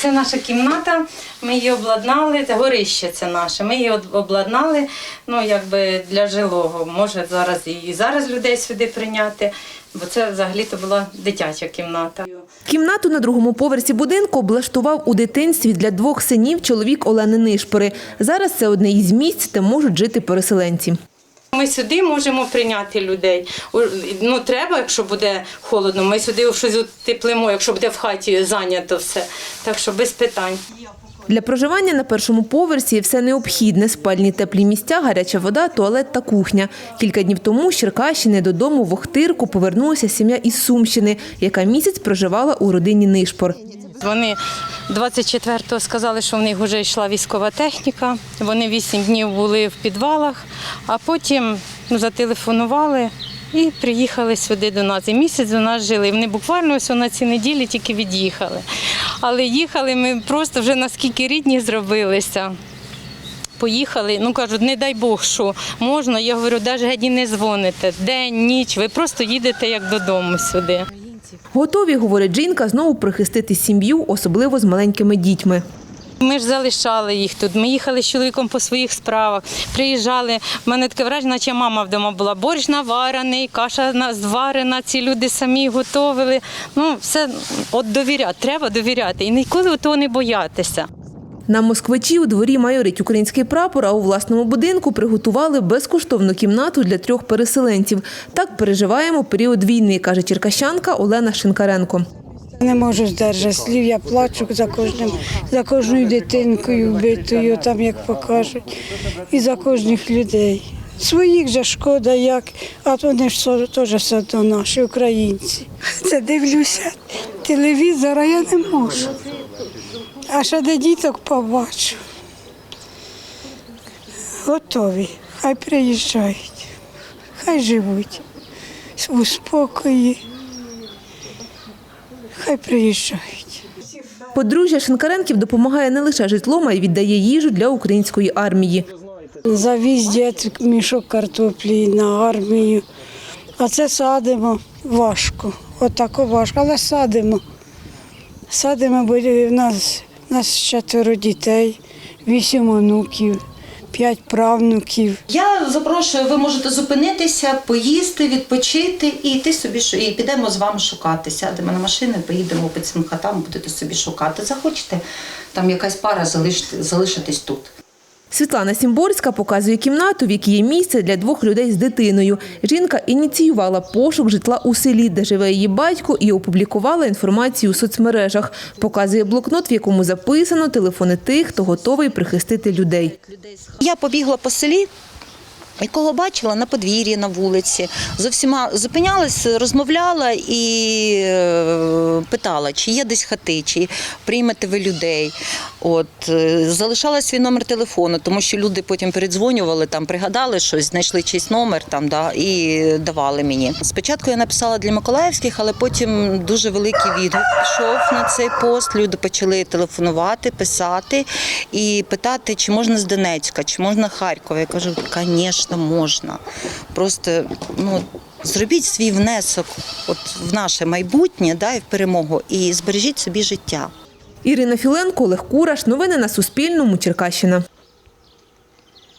Це наша кімната, ми її обладнали, це горище це наше. Ми її обладнали ну, якби для жилого. Може зараз і зараз людей сюди прийняти, бо це взагалі-то була дитяча кімната. Кімнату на другому поверсі будинку облаштував у дитинстві для двох синів чоловік Олени Нишпори. Зараз це одне із місць, де можуть жити переселенці. Ми сюди можемо прийняти людей. Ну, треба, якщо буде холодно, ми сюди щось утеплимо, якщо буде в хаті зайнято все. Так що без питань. Для проживання на першому поверсі все необхідне – спальні теплі місця, гаряча вода, туалет та кухня. Кілька днів тому з Черкащини додому в Охтирку повернулася сім'я із Сумщини, яка місяць проживала у родині Нишпор. Вони 24-го сказали, що в них вже йшла військова техніка. Вони 8 днів були в підвалах, а потім ну, зателефонували і приїхали сюди до нас. І місяць до нас жили. Вони буквально ось на цій неділі тільки від'їхали. Але їхали ми просто вже наскільки рідні зробилися. Поїхали, ну кажуть, не дай Бог, що можна. Я говорю, навіть геть і не дзвоните. День, ніч, ви просто їдете як додому сюди. Готові, говорить жінка, знову прихистити сім'ю, особливо з маленькими дітьми. Ми ж залишали їх тут. Ми їхали з чоловіком по своїх справах. Приїжджали. У мене таке враження, наче мама вдома була. Борщ наварений, каша зварена. Ці люди самі готовили. Ну, все от довіряти. Треба довіряти. І ніколи того не боятися. На москвичі у дворі майорить український прапор, а у власному будинку приготували безкоштовну кімнату для трьох переселенців. Так переживаємо період війни, каже черкащанка Олена Шинкаренко. Не можу здержати слів, я плачу за кожним, за кожною дитинкою вбитою, там як покажуть, і за кожних людей. Своїх же шкода, як, а вони ж теж все одно наші українці. Це дивлюся телевізора, я не можу. А ще де діток побачу. Готові, хай приїжджають, хай живуть у спокої. Хай приїжджають. Подружжя Шинкаренків допомагає не лише житлом, а й віддає їжу для української армії. Завіз дід мішок картоплі на армію. А це садимо важко. Отако важко, але садимо. Садимо, бо в нас, в нас четверо дітей, вісім онуків, п'ять правнуків. Я запрошую, ви можете зупинитися, поїсти, відпочити і йти собі і підемо з вами шукати. Сядемо на машину, поїдемо по цим хатам, будете собі шукати. Захочете, там якась пара залишитись тут. Світлана Сімборська показує кімнату, в якій є місце для двох людей з дитиною. Жінка ініціювала пошук житла у селі, де живе її батько, і опублікувала інформацію у соцмережах. Показує блокнот, в якому записано телефони тих, хто готовий прихистити людей. Я побігла по селі. Якого бачила на подвір'ї, на вулиці, з усіма зупинялась, розмовляла і е, питала, чи є десь хати, чи приймете ви людей. От е, залишала свій номер телефону, тому що люди потім передзвонювали, там пригадали щось, знайшли чийсь номер там, да, і давали мені. Спочатку я написала для Миколаївських, але потім дуже великий відгук пішов на цей пост. Люди почали телефонувати, писати і питати, чи можна з Донецька, чи можна Харкова. Я кажу, звісно, можна. Просто ну. Зробіть свій внесок от в наше майбутнє, да, і в перемогу, і збережіть собі життя. Ірина Філенко, Олег Кураш. Новини на Суспільному. Черкащина.